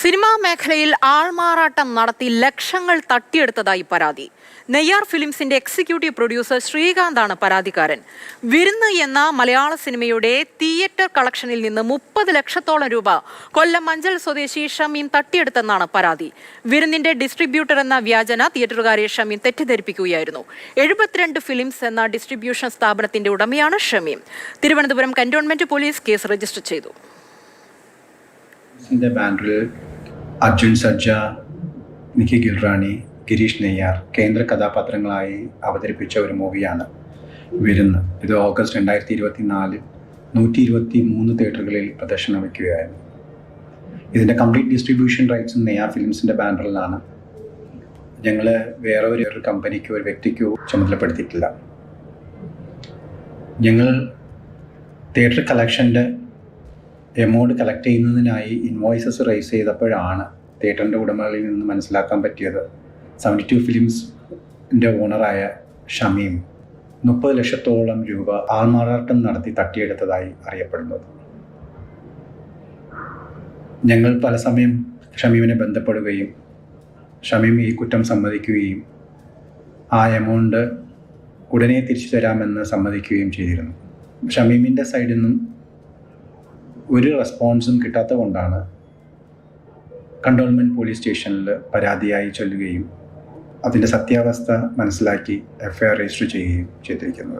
Cinema മേഖലയിൽ ആൾമാറാട്ടം നടത്തി ലക്ഷങ്ങൾ തട്ടിയെടുത്തതായി പരാതി. നെയ്യാർ ഫിലിംസിന്റെ എക്സിക്യൂട്ടീവ് പ്രൊഡ്യൂസർ ശ്രീകാന്താണ് പരാതിക്കാരൻ. വിരുന്ന് എന്ന മലയാള സിനിമയുടെ തിയേറ്റർ കളക്ഷനിൽ നിന്ന് മുപ്പത് ലക്ഷത്തോളം രൂപ കൊല്ലം മഞ്ചൽ സ്വദേശി ഷമീൻ തട്ടിയെടുത്തെന്നാണ് പരാതി. വിരുന്നിന്റെ ഡിസ്ട്രിബ്യൂട്ടർ എന്ന വ്യാജന തിയേറ്ററുകാരെ ഷമീൻ തെറ്റിദ്ധരിപ്പിക്കുകയായിരുന്നു. എഴുപത്തിരണ്ട് ഫിലിംസ് എന്ന ഡിസ്ട്രിബ്യൂഷൻ സ്ഥാപനത്തിന്റെ ഉടമയാണ് Shameem. Thiruvananthapuram cantonment police case register ചെയ്തു. അർജുൻ സജ്ജ നിഖി ഗിൽറാണി ഗിരീഷ് നെയ്യാർ കേന്ദ്ര കഥാപാത്രങ്ങളായി അവതരിപ്പിച്ച ഒരു മൂവിയാണ് വിരുന്ന് ഇത് ഓഗസ്റ്റ് രണ്ടായിരത്തി ഇരുപത്തി നാലിൽ നൂറ്റി ഇരുപത്തി മൂന്ന് തിയേറ്ററുകളിൽ പ്രദർശനം വയ്ക്കുകയായിരുന്നു. ഇതിന്റെ കംപ്ലീറ്റ് ഡിസ്ട്രിബ്യൂഷൻ റൈറ്റ്സ് നെയ്യാർ ഫിലിംസിന്റെ ബാനറിലാണ്. ഞങ്ങൾ വേറെ ഒരു കമ്പനിക്കോ ഒരു വ്യക്തിക്കോ ചുമതലപ്പെടുത്തിയിട്ടില്ല. ഞങ്ങൾ തിയേറ്റർ കളക്ഷന്റെ എമൗണ്ട് കളക്ട് ചെയ്യുന്നതിനായി ഇൻവോയ്സസ് റൈസ് ചെയ്തപ്പോഴാണ് തിയേറ്ററിന്റെ ഉടമകളിൽ നിന്ന് മനസ്സിലാക്കാൻ പറ്റിയത്. സെവന്റി ടു ഫിലിംസിന്റെ ഓണറായ ഷമീം മുപ്പത് ലക്ഷത്തോളം രൂപ ആൾമാറാട്ടം നടത്തി തട്ടിയെടുത്തതായി അറിയപ്പെടുന്നത് ഞങ്ങൾ പല സമയം ഷമീമിനെ ബന്ധപ്പെടുകയും ഷമീം ഈ കുറ്റം സമ്മതിക്കുകയും ആ എമൗണ്ട് ഉടനെ തിരിച്ചു തരാമെന്ന് സമ്മതിക്കുകയും ചെയ്തിരുന്നു. ഷമീമിന്റെ സൈഡിൽ നിന്നും ഒരു റെസ്പോൺസും കിട്ടാത്ത കൊണ്ടാണ് കണ്ടോൺമെന്റ് പോലീസ് സ്റ്റേഷനിൽ പരാതിയായി ചൊല്ലുകയും അതിന്റെ സത്യാവസ്ഥ മനസ്സിലാക്കി എഫ്ഐആർ രജിസ്റ്റർ ചെയ്യുകയും ചെയ്തിരിക്കുന്നത്.